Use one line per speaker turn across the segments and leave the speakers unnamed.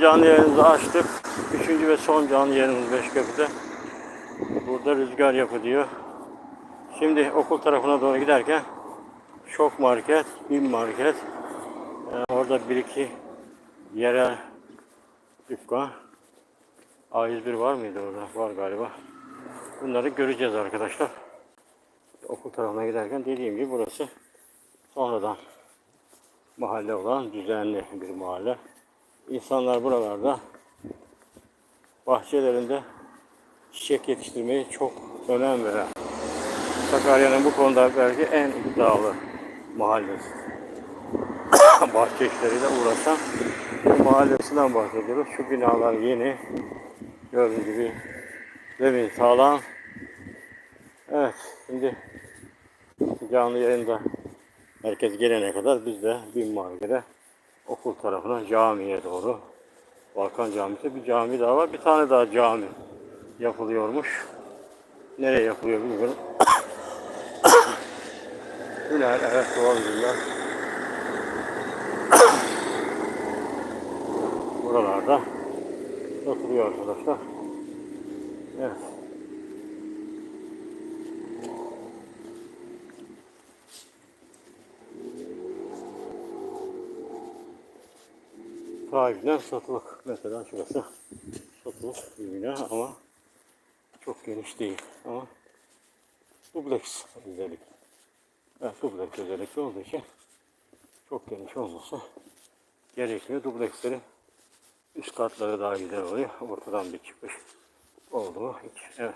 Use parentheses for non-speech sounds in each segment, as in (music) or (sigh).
Canlı yayınımızı açtık. Üçüncü ve son canlı yayınımız Beşköprü'de. Burada rüzgar yapı diyor. Şimdi okul tarafına doğru giderken Şok Market, Bin Market. Ee, orada bir iki yerel dükkan. A101 var mıydı orada? Var galiba. Bunları göreceğiz arkadaşlar. Okul tarafına giderken dediğim gibi burası sonradan mahalle olan düzenli bir mahalle. İnsanlar buralarda bahçelerinde çiçek yetiştirmeyi çok önem veren Sakarya'nın bu konuda belki en iddialı mahallesi. (coughs) Bahçe işleriyle uğraşan mahallesinden bahsediyoruz. Şu binalar yeni. Gördüğünüz gibi zemin sağlam. Evet şimdi canlı yayında herkes gelene kadar biz de Bin Market'e okul tarafına camiye doğru Balkan Camisi bir cami daha var. Bir tane daha cami yapılıyormuş. Nereye yapılıyor bilmiyorum. (coughs) Tünel evet doğru billah. (coughs) Buralarda yapılıyor arkadaşlar. Evet. Sahibinden satılık. Mesela şurası satılık bir bina ama çok geniş değil. Ama dubleks özellikle. Evet, dubleks özellikle olduğu için çok geniş olması gerekiyor. Dublekslerin üst katları daha güzel oluyor. Ortadan bir çıkış olduğu için. Evet.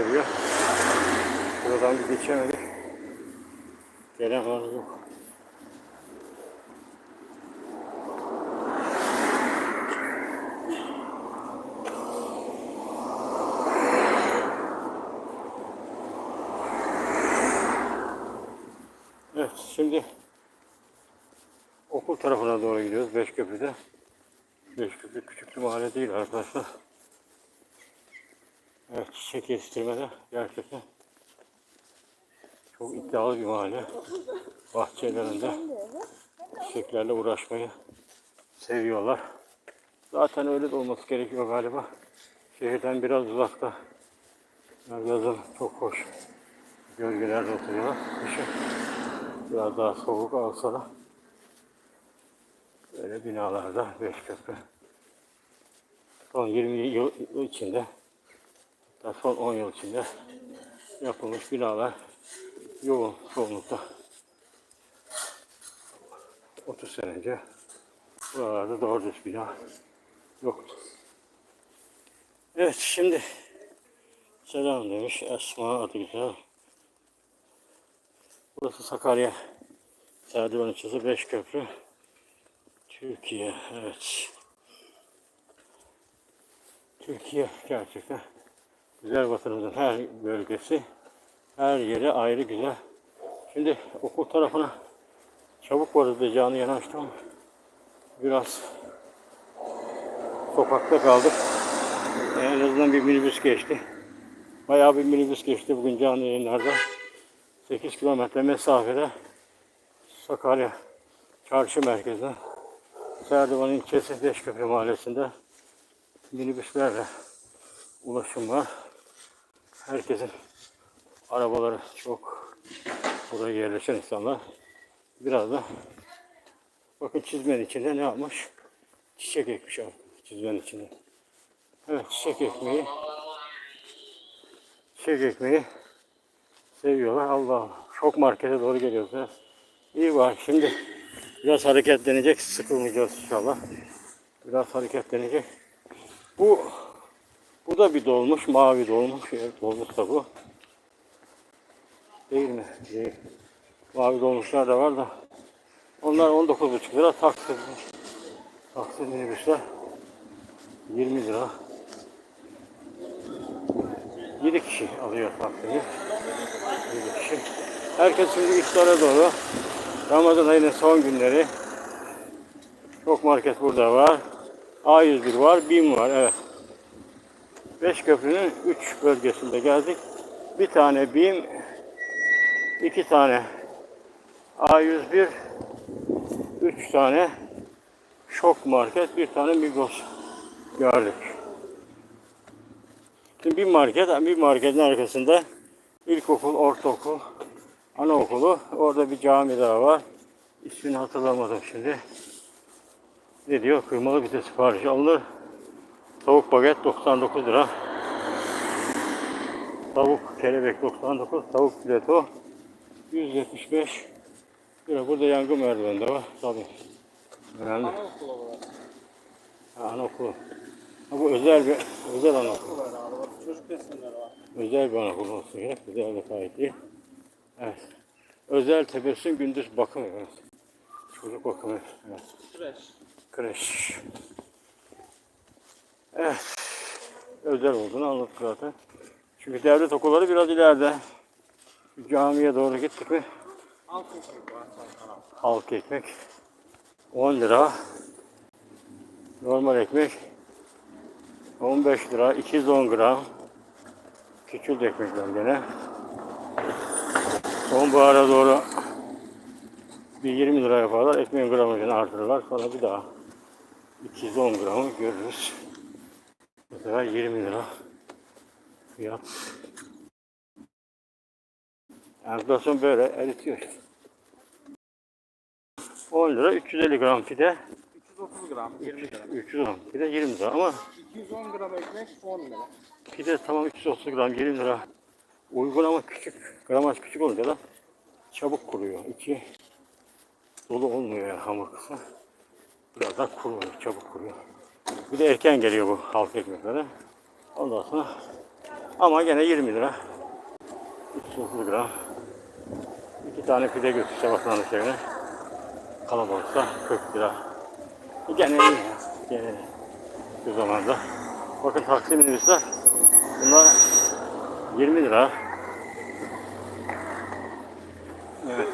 Geliyor. Buradan bir geçemedik. Gelen var yok. Evet şimdi okul tarafına doğru gidiyoruz Beşköprü'de. Beşköprü küçük bir mahalle değil arkadaşlar. Evet, çiçek yetiştirmede gerçekten çok iddialı bir mahalle. Bahçelerinde çiçeklerle uğraşmayı seviyorlar. Zaten öyle de olması gerekiyor galiba. Şehirden biraz uzakta. Yazın çok hoş gölgelerde oturuyorlar. Kışın biraz daha soğuk alsa da böyle binalarda Beşköprü son 20 yıl içinde da son 10 yıl içinde yapılmış binalar yoğun çoğunlukta 30 sene önce buralarda doğru düz bina yoktu. Evet şimdi selam demiş Esma adı güzel. Burası Sakarya Serdivan ilçesi Beşköprü Türkiye evet. Türkiye gerçekten güzel vatanımızın her bölgesi, her yeri ayrı güzel. Şimdi okul tarafına çabuk varız diye canı yanaştım. Biraz sokakta kaldık. En azından bir minibüs geçti. Bayağı bir minibüs geçti bugün canlı yayınlarda. 8 kilometre mesafede Sakarya Çarşı merkezine Serdivan ilçesi Beşköprü mahallesinde minibüslerle ulaşım var. Herkesin arabaları çok buraya yerleşen insanlar. Biraz da bakın çizmenin içinde ne yapmış? Çiçek ekmiş abi çizmenin içinde. Evet çiçek ekmeği çiçek ekmeği seviyorlar. Allah çok markete doğru geliyoruz. ya. İyi var şimdi biraz hareketlenecek sıkılmayacağız inşallah. Biraz hareketlenecek. Bu bu da bir dolmuş, mavi dolmuş. Evet, dolmuş da bu. Değil mi? Değil. Mavi dolmuşlar da var da. Onlar 19,5 lira taksi. Taksi minibüsler 20 lira. 7 kişi alıyor taksiyi. 7 kişi. Herkes şimdi iftara doğru. Ramazan ayının son günleri. Çok market burada var. A101 var, BİM var. Evet. Beş köprünün 3 bölgesinde geldik. Bir tane BİM, iki tane A101, üç tane Şok Market, bir tane Migros gördük. Şimdi bir market, bir marketin arkasında ilkokul, ortaokul, anaokulu. Orada bir cami daha var. İsmini hatırlamadım şimdi. Ne diyor? Kıymalı bir de sipariş alınır. Tavuk baget 99 lira. Tavuk kelebek 99, tavuk fileto 175 lira. Burada yangın merdiveni de var. Tabii. Önemli.
Anaokulu.
Ha, bu özel bir özel anaokulu.
Çocuk resimleri var.
Özel bir anaokulu olsun gerek. Güzel bir iyi. Evet. Özel tebessüm gündüz bakım. Evet. Çocuk bakımı. Evet.
Fresh.
Kreş. Evet. Özel olduğunu anlattık zaten. Çünkü devlet okulları biraz ileride. Camiye doğru gittik mi
Alt ekmek
halk ekmek 10 lira. Normal ekmek 15 lira. 210 gram. Küçük ekmekler gene. Sonbahara doğru bir 20 lira yaparlar. Ekmeğin gramajını artırırlar. Sonra bir daha 210 gramı görürüz. Mesela 20 lira fiyat. Enflasyon böyle eritiyor. 10 lira 350 gram pide.
330 gram 20 lira.
300 gram pide 20 lira ama
210 gram ekmek 10 lira.
pide tamam 330 gram 20 lira. Uygun ama küçük. Gramaj küçük olunca da çabuk kuruyor. İçi dolu olmuyor yani hamur kısmı. Biraz daha kuruyor, çabuk kuruyor. Bir de erken geliyor bu halk ekmekleri. Ondan sonra ama gene 20 lira. 330 gram. İki tane pide götürse vatandaş evine. Kalabalıksa 40 lira. Gene iyi. Gene. Şu zamanda. Bakın taksi minibüsler. Bunlar 20 lira. Evet.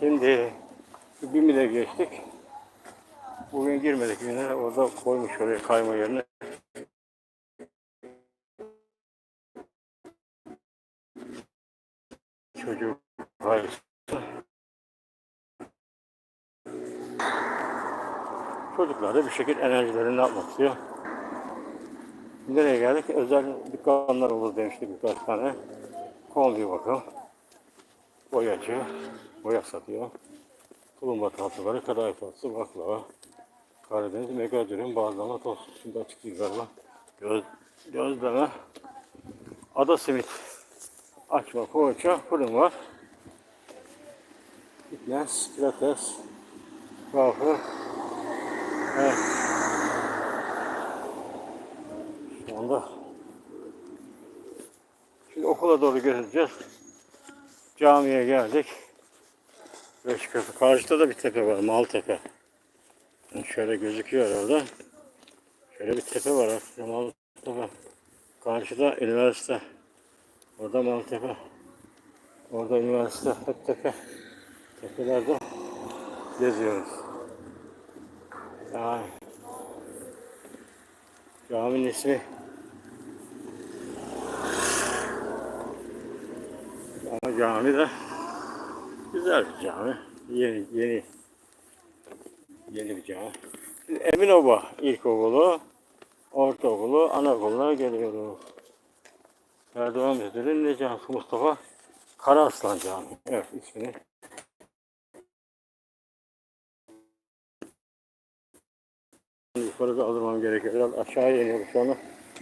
Şimdi şu BİM'e geçtik. Bugün girmedik yine orada koymuş oraya kayma yerine. Çocuk ailesi. Çocuklar da bir şekilde enerjilerini ne yapmak istiyor. Nereye geldik? Özel dükkanlar olur demiştik birkaç tane. Kombi bakın. Boyacı. Boya satıyor. Tulumba tatlıları, kadayıf tatlısı, baklava. Karadeniz megadürüm, bazlama, tost. Şimdi açık galiba. Göz, gözleme. Ada simit. Açma, poğaça, fırın var. Fitness, pilates, kahve. Evet. Şu anda Şimdi okula doğru göreceğiz. Camiye geldik. Beşköprü. Karşıda da bir tepe var. Maltepe. Şöyle gözüküyor orada. Şöyle bir tepe var Maltepe. Karşıda üniversite. Orada Maltepe. Orada üniversite. Hep tepe. Tepelerde geziyoruz. Yani caminin ismi ama cami de güzel cami. Yeni yeni cami. Şimdi Eminoba İlkokulu, Ortaokulu, Anaokuluna geliyoruz. Erdoğan Müdürü Necati Mustafa Karaaslan Camii. Evet ismini Yukarı kaldırmam gerekiyor. Biraz aşağıya iniyoruz şu anda.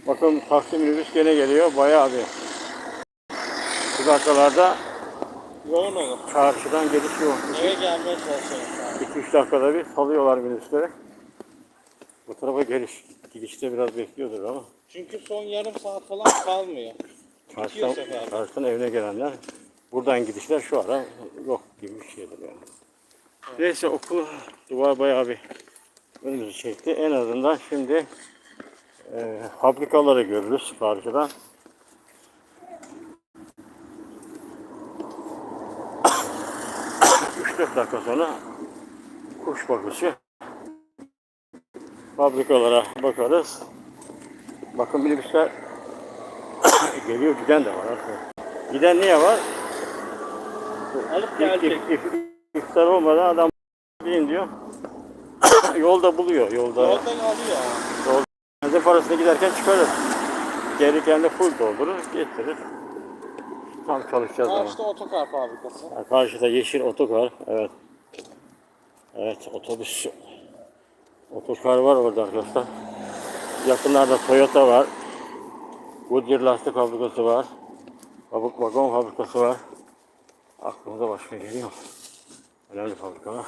Bakın taksi minibüs gene geliyor. Bayağı bir. Bu dakikalarda
Yoğun olur.
çarşıdan geliş yok.
Eve gelmeye çalışıyorum.
2-3 dakikada bir salıyorlar minibüsleri. Bu tarafa geliş, gidişte biraz bekliyordur ama.
Çünkü son yarım saat falan kalmıyor.
Çarşıdan,
sefer.
çarşıdan evine gelenler buradan gidişler şu ara yok gibi bir şeydir yani. Neyse okul duvar bayağı bir önümüzü çekti. En azından şimdi e, fabrikaları görürüz karşıdan. (coughs) Üç dört dakika sonra kuş bakışı fabrikalara bakarız. Bakın minibüsler (coughs) geliyor giden de var. arkadaşlar. Giden niye var?
Alıp gelecek.
if- if- İftar olmadan adam deyin diyor. (coughs) yolda buluyor. Yolda.
Yoldan alıyor.
Benzin parasını giderken çıkarır. Geri kendi full doldurur, getirir. Tam çalışacağız ama.
Karşıda otokar fabrikası.
Ha, Karşıda yeşil otokar. Evet. Evet otobüs. Otokar var orada arkadaşlar. Yakınlarda Toyota var. Goodyear lastik fabrikası var. Babuk vagon fabrikası var. Aklımıza başka geliyor. Önemli fabrikalar.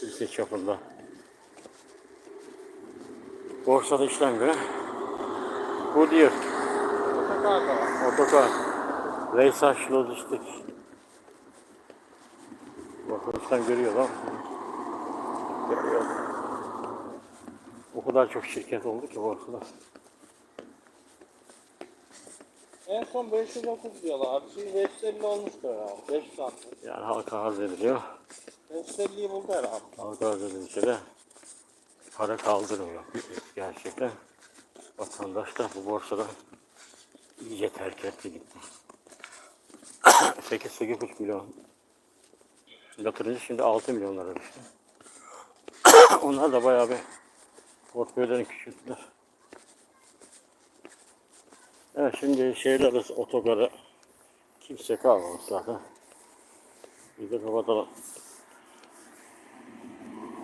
Türkiye çapında. Borsada işlem göre Goodyear,
Otokar da var.
Otokar, Reysaş Lojistik. İşlem görüyor lan. Görüyor. O kadar çok şirket oldu ki borsada.
En son 530 diyorlar. Şimdi 550 olmuştur herhalde. 5 santim.
Yani halka arz ediliyor.
550'yi buldu herhalde.
Halka arz edilince de para kaldırmıyor. Gerçekten vatandaş da bu borsada iyice terk etti gitti. (coughs) 8-8,5 milyon yatırıcı şimdi 6 milyonlara düştü. (coughs) Onlar da bayağı bir portföylerini küçülttüler. Evet şimdi şehir arası otogarı kimse kalmamış zaten. Biz de kapatalım.